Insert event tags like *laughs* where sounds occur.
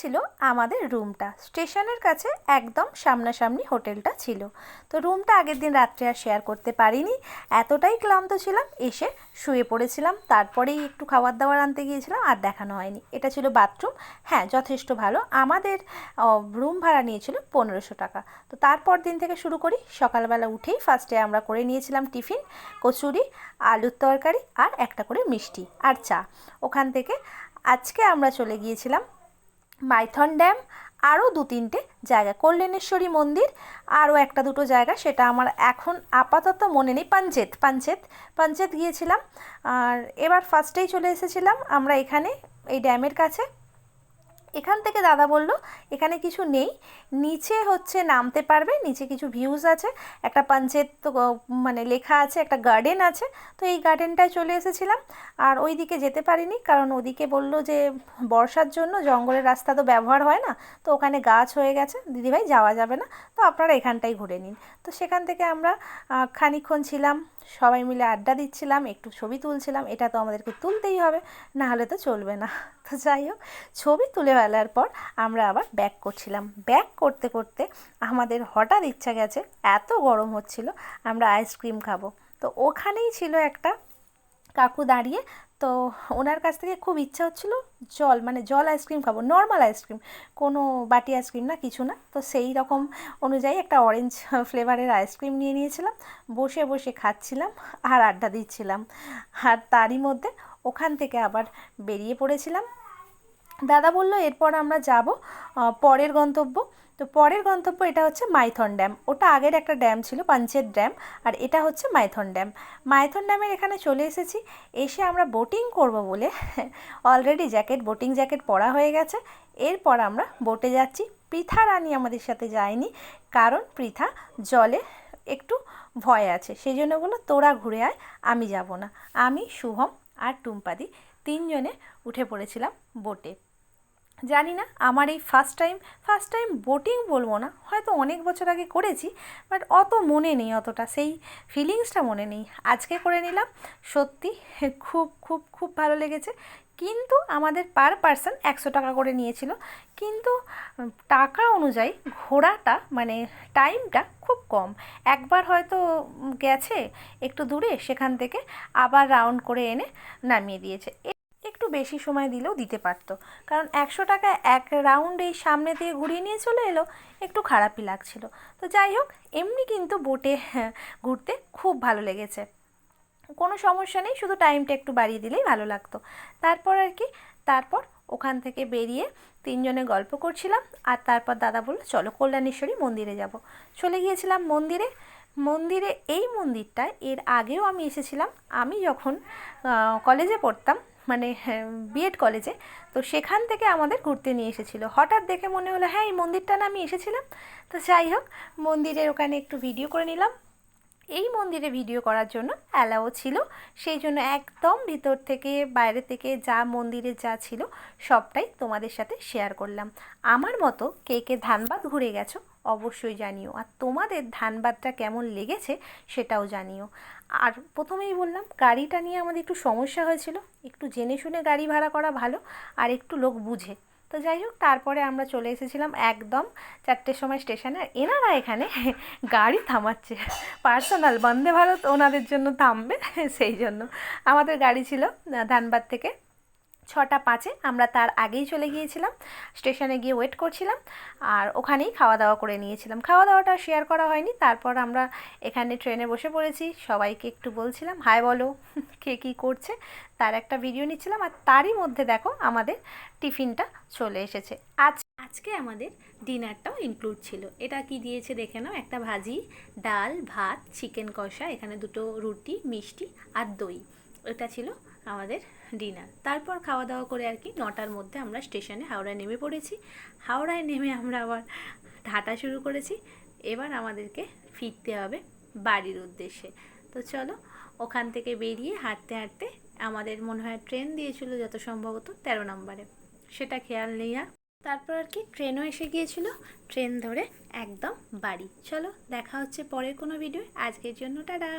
ছিল আমাদের রুমটা। স্টেশনের কাছে একদম সামনাসামনি হোটেলটা ছিল। তো রুমটা আগের দিন রাত্রে আর শেয়ার করতে পারিনি। এতটাই ক্লান্ত ছিলাম, এসে শুয়ে পড়েছিলাম। তারপরেই একটু খাবার দাবার আনতে গিয়েছিলাম, আর দেখানো হয়নি। এটা ছিল বাথরুম হ্যাঁ যথেষ্ট ভালো। আমাদের রুম ভাড়া নিয়েছিল পনেরোশো টাকা। তো তারপর দিন থেকে শুরু করি। সকালবেলা উঠেই ফার্স্টে আমরা করে নিয়েছিলাম টিফিন, কচুরি, আলুর তরকারি আর একটা করে মিষ্টি আর চা। ওখান থেকে আজকে আমরা চলে গিয়েছিলাম মাইথন ড্যাম আরও দু তিনটে জায়গা। কল্যাণেশ্বরী মন্দির আরও একটা দুটো জায়গা, সেটা আমার এখন আপাতত মনে নেই। পাঞ্চেত পাঞ্চেত পাঞ্চেত গিয়েছিলাম। আর এবার ফার্স্টেই চলে এসেছিলাম। আমরা এখানে এই ড্যামের কাছে এখান থেকে দাদা বলল, এখানে কিছু নেই, নিচে হচ্ছে নামতে পারবে, নিচে কিছু ভিউজ আছে, একটা পাঞ্চেত মানে লেখা আছে, একটা গার্ডেন আছে। তো এই গার্ডেনটায় চলে এসেছিলাম, আর ওই দিকে যেতে পারিনি, কারণ ওদিকে বলল যে বর্ষার জন্য জঙ্গলের রাস্তা তো ব্যবহার হয় না, তো ওখানে গাছ হয়ে গেছে, দিদিভাই যাওয়া যাবে না, তো আপনারা এখানটাই ঘুরে নিন। তো সেখান থেকে আমরা খানিক্ষণ ছিলাম, সবাই মিলে আড্ডা দিচ্ছিলাম, একটু ছবি তুলছিলাম, এটা তো আমাদেরকে তুলতেই হবে, না হলে তো চলবে না। তো যাই হোক, ছবি তুলে ফেলার পর আমরা আবার ব্যাক করছিলাম। ব্যাক করতে করতে আমাদের হঠাৎ ইচ্ছা গেছে, এত গরম হচ্ছিল, আমরা আইসক্রিম খাব। তো ওখানেই ছিল একটা কাকু দাঁড়িয়ে, তো ওনার কাছ থেকে খুব ইচ্ছা হচ্ছিল জল মানে জল আইসক্রিম খাব নর্মাল আইসক্রিম কোনো বাটি আইসক্রিম না, কিছু না। তো সেই রকম অনুযায়ী একটা অরেঞ্জ ফ্লেভারের আইসক্রিম নিয়ে নিয়েছিলাম। বসে বসে খাচ্ছিলাম আর আড্ডা দিচ্ছিলাম। আর তারই মধ্যে ওখান থেকে আবার বেরিয়ে পড়েছিলাম। দাদা বলল, এরপর আমরা যাব পরের গন্তব্য। তো পরের গন্তব্য এটা হচ্ছে মাইথন ড্যাম। ওটা আগের একটা ড্যাম ছিল, পাঞ্চেত ড্যাম, আর এটা হচ্ছে মাইথন ড্যাম। মাইথন ড্যামের এখানে চলে এসেছি। এসে আমরা বোটিং করব বলে *laughs* অলরেডি জ্যাকেট, বোটিং জ্যাকেট পরা হয়ে গেছে। এরপর আমরা বোটে যাচ্ছি। পৃথা রানী আমাদের সাথে যায়নি, কারণ পৃথা জলে একটু ভয় আছে। সেই জন্য বলল, তোরা ঘুরে আয়, আমি যাব না। আমি, শুভম আর টুম্পাদি তিনজনে উঠে পড়েছিলাম বোটে জানি না, আমার এই first time first time boating বলব না, হয়তো অনেক বছর আগে করেছি বাট অত মনে নেই অতটা, সেই ফিলিংসটা মনে নেই। আজকে করে নিলাম, সত্যি খুব খুব খুব ভালো লেগেছে, কিন্তু আমাদের পার পার্সন একশো টাকা করে নিয়েছিল, কিন্তু টাকা অনুযায়ী ঘোরাটা মানে টাইমটা খুব কম। একবার হয়তো গেছে একটু দূরে সেখান থেকে আবার রাউন্ড করে এনে নামিয়ে দিয়েছে। বেশি সময় দিলেও দিতে পারতো। কারণ একশো টাকা এক রাউন্ড এই সামনে দিয়ে ঘুরিয়ে নিয়ে চলে এলো, একটু খারাপই লাগছিল। তো যাই হোক, এমনি কিন্তু বোটে ঘুরতে খুব ভালো লেগেছে। কোনো সমস্যা নেই, শুধু টাইমটা একটু বাড়িয়ে দিলেই ভালো লাগতো। তারপর আর কি, তারপর ওখান থেকে বেরিয়ে তিনজনে গল্প করছিলাম, আর তারপর দাদা বলল, চলো কল্যাণেশ্বরী মন্দিরে যাব। চলে গিয়েছিলাম মন্দিরে। মন্দিরে এই মন্দিরটায় এর আগেও আমি এসেছিলাম। আমি যখন কলেজে পড়তাম মানে বিএড কলেজে তো সেখান থেকে আমাদের ঘুরতে নিয়ে এসেছিল। হঠাৎ দেখে মনে হলো হ্যাঁ এই মন্দিরটা না আমি এসেছিলাম। তো যাই হোক, মন্দিরের ওখানে একটু ভিডিও করে নিলাম। এই মন্দিরে ভিডিও করার জন্য অ্যালাও ছিল। সেই জন্য একদম ভিতর থেকে, বাইরে থেকে যা মন্দিরে যা ছিল, সবটাই তোমাদের সাথে শেয়ার করলাম। আমার মতো কে কে ধানবাদ ঘুরে গেছো, অবশ্যই জানিও। আর তোমাদের ধানবাদটা কেমন লেগেছে, সেটাও জানিও। আর প্রথমেই বললাম, গাড়িটা নিয়ে আমাদের একটু সমস্যা হয়েছিল। একটু জেনে শুনে গাড়ি ভাড়া করা ভালো, আর একটু লোক বুঝে। তো যাই হোক, তারপরে আমরা চলে এসেছিলাম একদম চারটের সময় স্টেশনে। আর এনারা এখানে *laughs* গাড়ি থামাচ্ছে। পার্সোনাল, বন্দে ভারত, ওনাদের জন্য থামবে। *laughs* সেই জন্য আমাদের গাড়ি ছিল ধানবাদ থেকে। ছটা পাঁচে আমরা তার আগেই চলে গিয়েছিলাম, স্টেশনে গিয়ে ওয়েট করছিলাম আর ওখানেই খাওয়া দাওয়া করে নিয়েছিলাম। খাওয়া দাওয়াটা শেয়ার করা হয়নি, তারপর আমরা এখানে ট্রেনে বসে পড়েছি, সবাইকে একটু বলছিলাম হাই বলো, *laughs* কে কী করছে? তার একটা ভিডিও নিচ্ছিলাম আর তারই মধ্যে দেখো আমাদের টিফিনটা চলে এসেছে। আজ আজকে আমাদের ডিনারটাও ইনক্লুড ছিল। এটা কি দিয়েছে দেখে নাও, একটা ভাজি, ডাল, ভাত চিকেন কষা, এখানে দুটো রুটি, মিষ্টি আর দই। এটা ছিল আমাদের ডিনার। তারপর খাওয়া দাওয়া করে আর কি নটার মধ্যে আমরা স্টেশনে হাওড়ায় নেমে পড়েছি। হাওড়ায় নেমে আমরা আবার হাঁটা শুরু করেছি। এবার আমাদেরকে ফিরতে হবে বাড়ির উদ্দেশ্যে। তো চলো, ওখান থেকে বেরিয়ে হাঁটতে হাঁটতে আমাদের মনে হয় ট্রেন দিয়েছিল যত সম্ভবত তেরো নম্বরে। সেটা খেয়াল নেই আর। তারপর আর কি ট্রেনও এসে গিয়েছিল, ট্রেন ধরে একদম বাড়ি। চলো, দেখা হচ্ছে পরের কোনো ভিডিও আজকের জন্য টাটা!